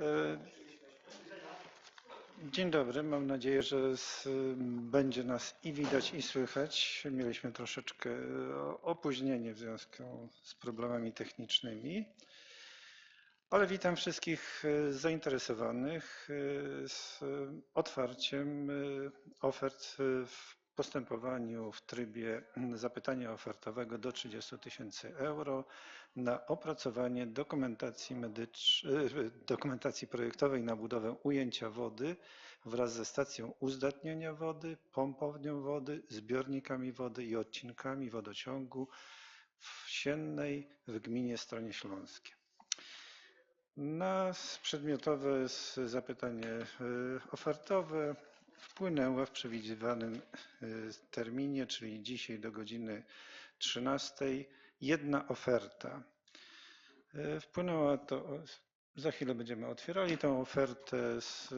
E, Dzień dobry, mam nadzieję, że z, będzie nas i widać, i słychać. Mieliśmy troszeczkę e, opóźnienie w związku z problemami technicznymi, ale witam wszystkich e, zainteresowanych z otwarciem ofert w postępowaniu w trybie zapytania ofertowego do 30 tysięcy euro na opracowanie dokumentacji, medycz... e, dokumentacji projektowej na budowę ujęcia wody wraz ze stacją uzdatniania wody, pompownią wody, zbiornikami wody i odcinkami wodociągu w Siennej w gminie Stronie Śląskie. Na przedmiotowe zapytanie e, ofertowe wpłynęła w przewidywanym e, terminie, czyli dzisiaj do godziny 13, jedna oferta. E, Wpłynęła to, za chwilę będziemy otwierali tą ofertę z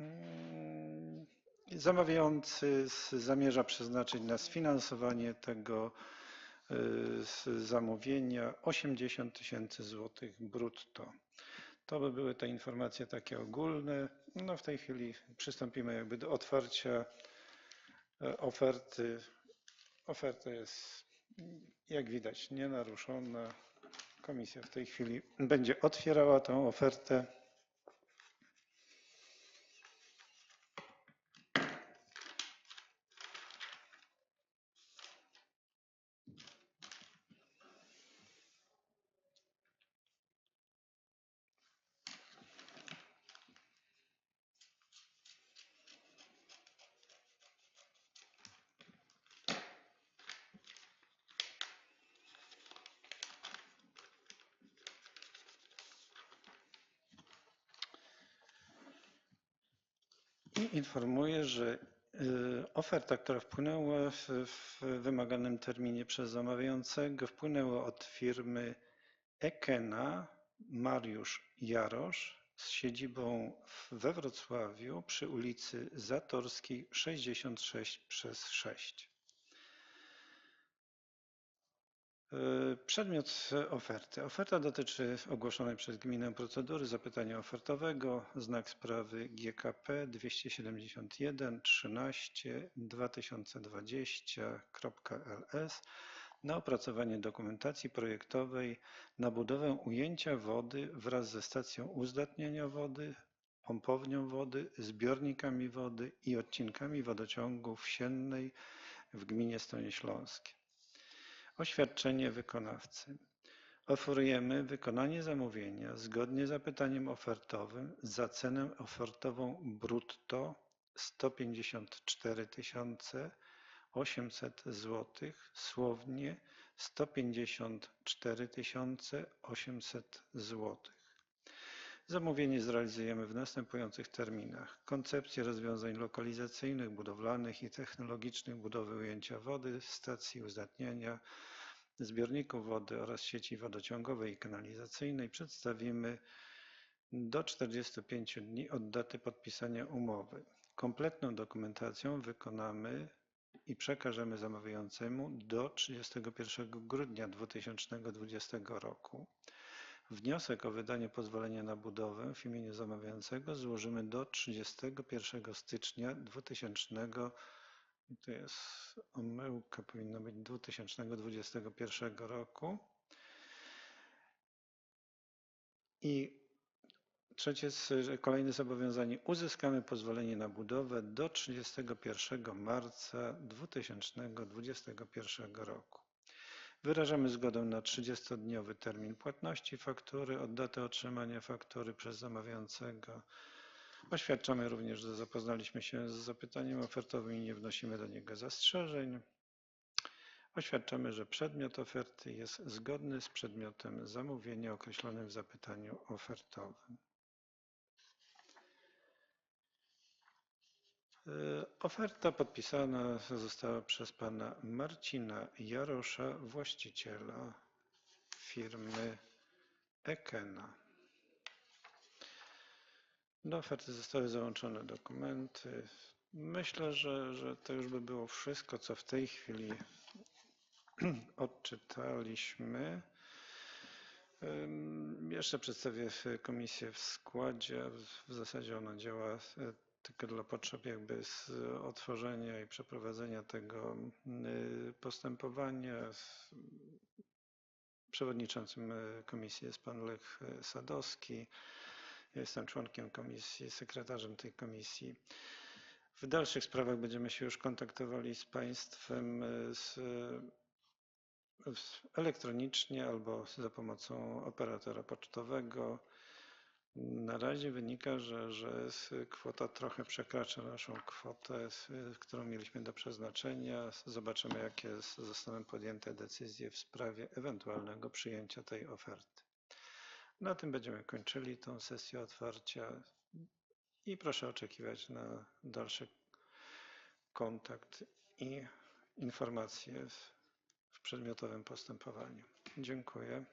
mm, Zamawiający zamierza przeznaczyć na sfinansowanie tego z zamówienia 80 tysięcy złotych brutto. To by były te informacje takie ogólne. No w tej chwili przystąpimy jakby do otwarcia e, oferty. Oferta jest, jak widać, nienaruszona. Komisja w tej chwili będzie otwierała tą ofertę. Informuję, że y, oferta, która wpłynęła w, w wymaganym terminie przez zamawiającego, wpłynęła od firmy Ekena Mariusz Jarosz z siedzibą we Wrocławiu przy ulicy Zatorskiej 66 przez 6. Przedmiot oferty. Oferta dotyczy ogłoszonej przez gminę procedury zapytania ofertowego, znak sprawy GKP 271 13 2020.ls na opracowanie dokumentacji projektowej na budowę ujęcia wody wraz ze stacją uzdatniania wody, pompownią wody, zbiornikami wody i odcinkami wodociągu wsiennej w gminie Stronie Śląskie. Oświadczenie wykonawcy. Oferujemy wykonanie zamówienia zgodnie z zapytaniem ofertowym za cenę ofertową brutto 154 800 zł, słownie 154 800 zł. Zamówienie zrealizujemy w następujących terminach. Koncepcję rozwiązań lokalizacyjnych, budowlanych i technologicznych budowy ujęcia wody, stacji uzdatniania, zbiorników wody oraz sieci wodociągowej i kanalizacyjnej przedstawimy do 45 dni od daty podpisania umowy. Kompletną dokumentacją wykonamy i przekażemy zamawiającemu do 31 grudnia 2020 roku. Wniosek o wydanie pozwolenia na budowę w imieniu zamawiającego złożymy do 31 stycznia 2000, to jest omyłka, powinno być 2021 roku. I trzecie, kolejne zobowiązanie. Uzyskamy pozwolenie na budowę do 31 marca 2021 roku. Wyrażamy zgodę na 30-dniowy termin płatności faktury od daty otrzymania faktury przez zamawiającego. Oświadczamy również, że zapoznaliśmy się z zapytaniem ofertowym i nie wnosimy do niego zastrzeżeń. Oświadczamy, że przedmiot oferty jest zgodny z przedmiotem zamówienia określonym w zapytaniu ofertowym. E, Oferta podpisana została przez pana Marcina Jarosza, właściciela firmy Ekena. Do oferty zostały załączone dokumenty. Myślę, że, że to już by było wszystko, co w tej chwili odczytaliśmy. Jeszcze przedstawię komisję w składzie. W- zasadzie ona działa e, tylko dla potrzeb jakby z otworzenia i przeprowadzenia tego y, postępowania. Przewodniczącym e, komisji jest pan Lech e, Sadowski. Ja Jestem członkiem komisji, sekretarzem tej komisji. W dalszych sprawach będziemy się już kontaktowali z państwem e, z, z- elektronicznie albo za pomocą operatora pocztowego. Na razie wynika, że, że kwota trochę przekracza naszą kwotę, którą mieliśmy do przeznaczenia. Zobaczymy, jakie zostaną podjęte decyzje w sprawie ewentualnego przyjęcia tej oferty. Na tym będziemy kończyli tą sesję otwarcia i proszę oczekiwać na dalszy kontakt i informacje w- przedmiotowym postępowaniu. Dziękuję.